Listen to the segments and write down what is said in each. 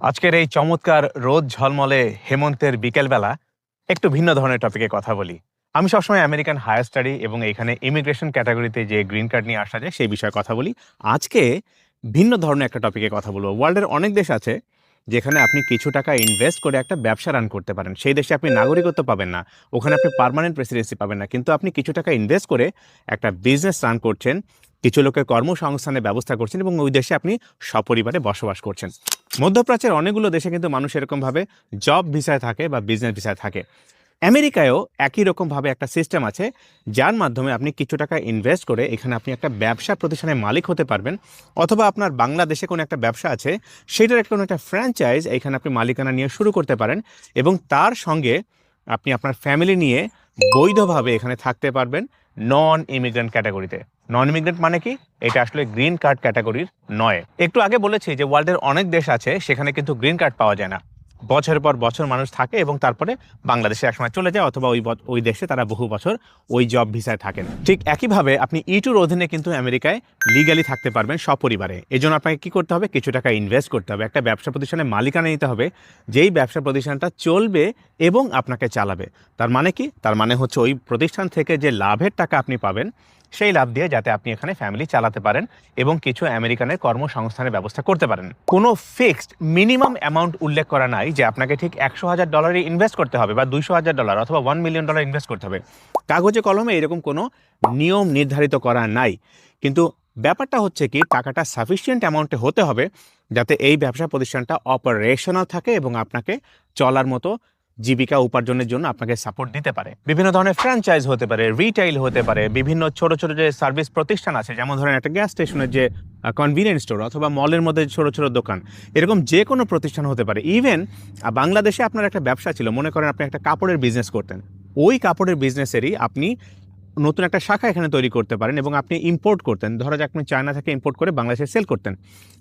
আজকের এই চমৎকার রোদ ঝলমলে হেমন্তের বিকেলবেলা একটু ভিন্ন ধরনের টপিকে কথা বলি। আমি সবসময় আমেরিকান হায়ার স্টাডি এবং এখানে ইমিগ্রেশন ক্যাটাগরিতে যে গ্রিন কার্ড নিয়ে আসা যায়, সেই বিষয়ে কথা বলি। আজকে ভিন্ন ধরনের একটা টপিকে কথা বলব। ওয়ার্ল্ডের অনেক দেশ আছে যেখানে আপনি কিছু টাকা ইনভেস্ট করে একটা ব্যবসা রান করতে পারেন। সেই দেশে আপনি নাগরিকত্ব পাবেন না। ওখানে আপনি পার্মানেন্ট প্রেসিডেন্সি পাবেন না। কিন্তু আপনি কিছু টাকা ইনভেস্ট করে একটা বিজনেস রান করছেন, কিছু লোকের কর্মসংস্থানের ব্যবস্থা করছেন এবং ওই দেশে আপনি সপরিবারে বসবাস করছেন। মধ্যপ্রাচ্যের অনেকগুলো দেশে কিন্তু মানুষ এরকমভাবে জব ভিসায় থাকে বা বিজনেস ভিসায় থাকে। আমেরিকায়ও একই রকমভাবে একটা সিস্টেম আছে, যার মাধ্যমে আপনি কিছু টাকা ইনভেস্ট করে এখানে আপনি একটা ব্যবসা প্রতিষ্ঠানের মালিক হতে পারবেন, অথবা আপনার বাংলাদেশে কোনো একটা ব্যবসা আছে, সেটার একটা কোনো একটা ফ্র্যাঞ্চাইজ এখানে আপনি মালিকানা নিয়ে শুরু করতে পারেন এবং তার সঙ্গে আপনি আপনার ফ্যামিলি নিয়ে বৈধভাবে এখানে থাকতে পারবেন নন ইমিগ্রেন্ট ক্যাটাগরিতে নন ইমিগ্রেন্ট মানে কি? এটা আসলে গ্রিন কার্ড ক্যাটাগরির নয়। একটু আগে বলেছি যে ওয়ার্ল্ডের অনেক দেশ আছে, সেখানে কিন্তু গ্রিন কার্ড পাওয়া যায় না। বছরের পর বছর মানুষ থাকে এবং তারপরে বাংলাদেশে একসময় চলে যায় অথবা ওই ওই দেশে তারা বহু বছর ওই জব ভিসায় থাকেন। ঠিক একইভাবে আপনি ইটুর অধীনে কিন্তু আমেরিকায় লিগালি থাকতে পারবেন সপরিবারে। এই জন্য আপনাকে কী করতে হবে? কিছু টাকা ইনভেস্ট করতে হবে। একটা ব্যবসা প্রতিষ্ঠানের মালিকানা নিতে হবে। যেই ব্যবসা প্রতিষ্ঠানটা চলবে এবং আপনাকে চালাবে। তার মানে কি? তার মানে হচ্ছে ওই প্রতিষ্ঠান থেকে যে লাভের টাকা আপনি পাবেন, সেই লাভ দিয়ে যাতে আপনি এখানে ফ্যামিলি চালাতে পারেন এবং কিছু আমেরিকানের কর্মসংস্থানের ব্যবস্থা করতে পারেন। কোনো ফিক্সড মিনিমাম অ্যামাউন্ট উল্লেখ করা নাই যে আপনাকে ঠিক একশো হাজার ডলারই ইনভেস্ট করতে হবে বা দুইশো হাজার ডলার অথবা ওয়ান মিলিয়ন ডলার ইনভেস্ট করতে হবে। কাগজে কলমে এরকম কোনো নিয়ম নির্ধারিত করা নাই। কিন্তু ব্যাপারটা হচ্ছে কি, টাকাটা সাফিসিয়েন্ট অ্যামাউন্টে হতে হবে যাতে এই ব্যবসা প্রতিষ্ঠানটা অপারেশনাল থাকে এবং আপনাকে চলার মতো জীবিকা উপার্জনের জন্য আপনাকে সাপোর্ট দিতে পারে। বিভিন্ন ধরনের ফ্র্যাঞ্চাইজ হতে পারে রিটেইল হতে পারে, বিভিন্ন ছোট ছোট যে সার্ভিস প্রতিষ্ঠান আছে, যেমন ধরেন একটা গ্যাস স্টেশনের যে কনভিনিয়েন্স স্টোর অথবা মলের মধ্যে ছোট ছোট দোকান, এরকম যে কোনো প্রতিষ্ঠান হতে পারে। ইভেন বাংলাদেশে আপনার একটা ব্যবসা ছিল, মনে করেন আপনি একটা কাপড়ের বিজনেস করতেন। ওই কাপড়ের বিজনেসেরই আপনি নতুন একটা শাখা এখানে তৈরি করতে পারেন এবং আপনি ইম্পোর্ট করতেন। ধরা যাক আপনি চায়না থেকে ইম্পোর্ট করে বাংলাদেশে সেল করতেন।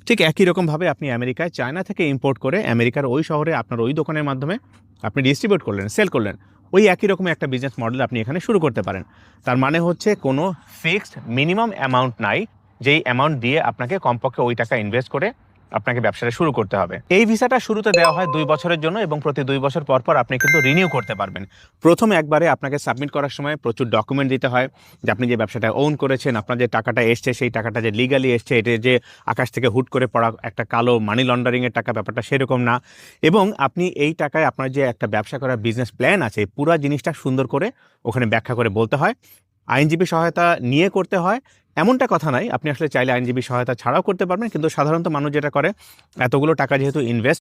ঠিক একই রকমভাবে আপনি আমেরিকায় চায়না থেকে ইম্পোর্ট করে আমেরিকার ওই শহরে আপনার ওই দোকানের মাধ্যমে আপনি ডিস্ট্রিবিউট করলেন সেল করলেন। ওই একই রকম একটা বিজনেস মডেল আপনি এখানে শুরু করতে পারেন। তার মানে হচ্ছে কোনো ফিক্সড মিনিমাম অ্যামাউন্ট নাই, যেই অ্যামাউন্ট দিয়ে আপনাকে কমপক্ষে ওই টাকা ইনভেস্ট করে আপনাকে ব্যবসাটা শুরু করতে হবে। এই ভিসাটা শুরুতে দেওয়া হয় দুই বছরের জন্য এবং প্রতি দুই বছর পর পর আপনি কিন্তু রিনিউ করতে পারবেন। প্রথম একবারে আপনাকে সাবমিট করার সময় প্রচুর ডকুমেন্ট দিতে হয় যে আপনি যে ব্যবসাটা ওন করেছেন, আপনার যে টাকাটা এসছে, সেই টাকাটা যে লিগালি এসছে, এটা যে আকাশ থেকে হুট করে পড়া একটা কালো মানি লন্ডারিংয়ের টাকা, ব্যাপারটা সেরকম না। এবং আপনি এই টাকায় আপনার যে একটা ব্যবসা করার বিজনেস প্ল্যান আছে, পুরো জিনিসটা সুন্দর করে ওখানে ব্যাখ্যা করে বলতে হয়। আইনজীবী সহায়তা নিয়ে করতে হয়। এমনটা কথা নাই। আপনি আসলে চাইলে আইনজীবী সহায়তা ছাড়াও করতে পারবেন। কিন্তু সাধারণত মানুষ যেটা করে, এতগুলো টাকা যেহেতু ইনভেস্ট